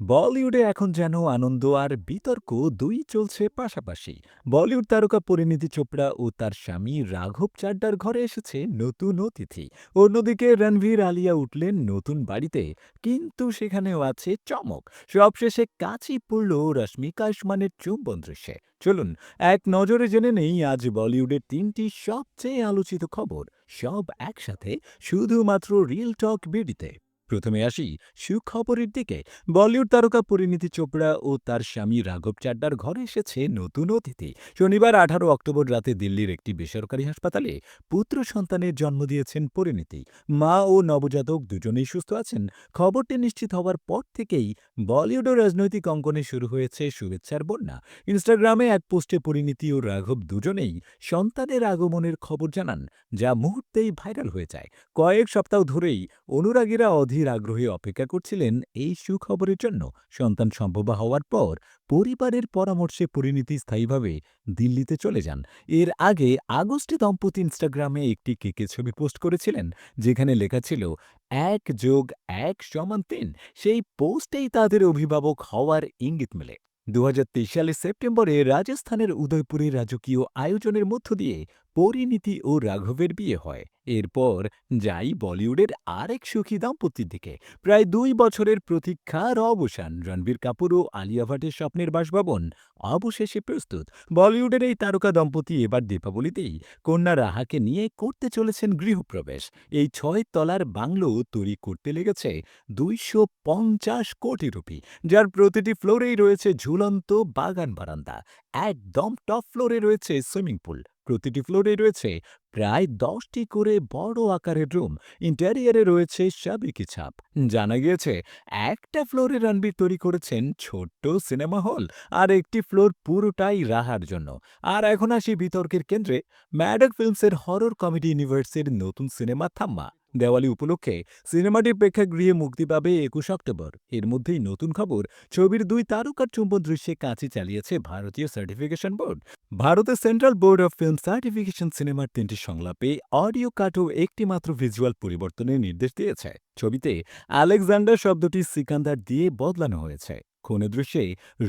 বলিউডে এখন যেন আনন্দ আর বিতর্ক দুই চলছে পাশাপাশি। বলিউড তারকা পরিণীতি চোপড়া ও তার স্বামী রাঘব চাড্ডার ঘরে এসেছে নতুন অতিথি। অন্যদিকে রণবীর আলিয়া উঠলেন নতুন বাড়িতে, কিন্তু সেখানেও আছে চমক। সবশেষে কাচি পড়ল রশ্মিকা আয়ুষ্মানের চুম্বন দৃশ্যে। চলুন, এক নজরে জেনে নেই আজ বলিউডের তিনটি সবচেয়ে আলোচিত খবর। সব একসাথে, শুধুমাত্র রিল টক বিডিতে। প্রথমে আসি সুখবরের দিকে। বলিউড তারকা পরিণীতি চোপড়া ও তার স্বামী রাঘব চাড্ডার ঘরে এসেছে নতুন অতিথি। শনিবার আঠারো অক্টোবর রাতে দিল্লির একটি বেসরকারি হাসপাতালে পুত্র সন্তানের জন্ম দিয়েছেন পরিণীতি। মা ও নবজাতক দুজনেই সুস্থ আছেন। খবরটি নিশ্চিত হওয়ার পর থেকেই বলিউড ও রাজনৈতিক অঙ্গনে শুরু হয়েছে শুভেচ্ছার বন্যা। ইনস্টাগ্রামে এক পোস্টে পরিণীতি ও রাঘব দুজনেই সন্তানের আগমনের খবর জানান, যা মুহূর্তেই ভাইরাল হয়ে যায়। কয়েক সপ্তাহ ধরেই অনুরাগীরা অধীর আগ্রহে অপেক্ষা করছিলেন এই সুখবরের জন্য সন্তান সম্ভব হওয়ার পর পরিবারের পরামর্শে পরিণীতি স্থায়ীভাবে দিল্লিতে চলে যান। এর আগে আগস্টে দম্পতি ইনস্টাগ্রামে একটি কেকে ছবি পোস্ট করেছিলেন, যেখানে লেখা ছিল, এক যোগ এক সমান তিন। সেই পোস্টেই তাদের অভিভাবক হওয়ার ইঙ্গিত মেলে। দুহাজার তেইশ সালের সেপ্টেম্বরে রাজস্থানের উদয়পুরে রাজকীয় আয়োজনের মধ্য দিয়ে পরিণীতি ও রাঘবের বিয়ে হয়। এরপর যাই বলিউডের আরেক সুখী দাম্পত্যের দিকে। প্রায় দুই বছরের প্রতীক্ষার অবসান, রণবীর কাপুর ও আলিয়া ভাটের স্বপ্নের বাসভবন। অবশেষে প্রস্তুত, বলিউডের এই তারকা দম্পতি এবার দীপাবলিতেই কন্যা রাহাকে নিয়ে করতে চলেছেন গৃহপ্রবেশ। এই ছয় তলার বাংলো তৈরি করতে লেগেছে দুইশো পঞ্চাশ কোটি রুপি, যার প্রতিটি ফ্লোরেই রয়েছে ঝুলন্ত বাগান বারান্দা। একদম টপ ফ্লোরে রয়েছে সুইমিং পুল। প্রতিটি ফ্লোরে রয়েছে প্রায় দশটি করে বড় আকারের রুম। ইন্টেরিয়ারে রয়েছে সাবেকি ছাপ। জানা গিয়েছে, একটা ফ্লোরে রণবীর তৈরি করেছেন ছোট্ট সিনেমা হল আর একটি ফ্লোর পুরোটাই রাহার জন্য। আর এখন আসি বিতর্কের কেন্দ্রে। ম্যাডক ফিল্মসের হরর কমেডি ইউনিভার্সের নতুন সিনেমা থাম্মা। দেওয়ালি উপলক্ষে সিনেমাটি প্রেক্ষাগৃহে মুক্তি পাবে একুশ অক্টোবর। এর মধ্যেই নতুন খবর, ছবির দুই তারকার চুম্বন দৃশ্যে কাঁচি চালিয়েছে ভারতীয় সার্টিফিকেশন বোর্ড। ভারতের central board of film certification সিনেমার তিনটি সংলাপে অডিও কাটও একটিমাত্র ভিজুয়াল পরিবর্তনের নির্দেশ দিয়েছে। ছবিতে আলেকজান্ডার শব্দটি সিকান্দার দিয়ে বদলানো হয়েছে। কোন দৃশ্যে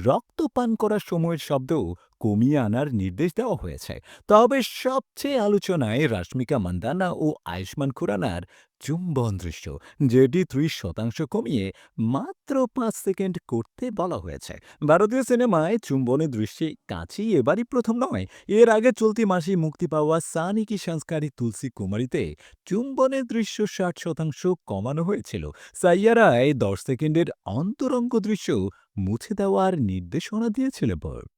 রক্ত পান করার সময়ের শব্দও কমিয়ে আনার নির্দেশ দেওয়া হয়েছে। তবে সবচেয়ে আলোচনায় রাশ্মিকা মান্দানা ও আয়ুষ্মান খুরানার চুম্বন দৃশ্য, যেটি ত্রিশ শতাংশ কমিয়ে মাত্র পাঁচ সেকেন্ড করতে বলা হয়েছে। ভারতীয় সিনেমায় চুম্বনের দৃশ্যে কাছেই এবারই প্রথম নয়। এর আগে চলতি মাসে মুক্তি পাওয়া সানিকি সংস্কারী তুলসী কুমারীতে চুম্বনের দৃশ্য ষাট শতাংশ কমানো হয়েছিল। সাইয়ারায় দশ সেকেন্ডের অন্তরঙ্গ দৃশ্য মুছে দেওয়ার নির্দেশনা দিয়েছিল বোর্ড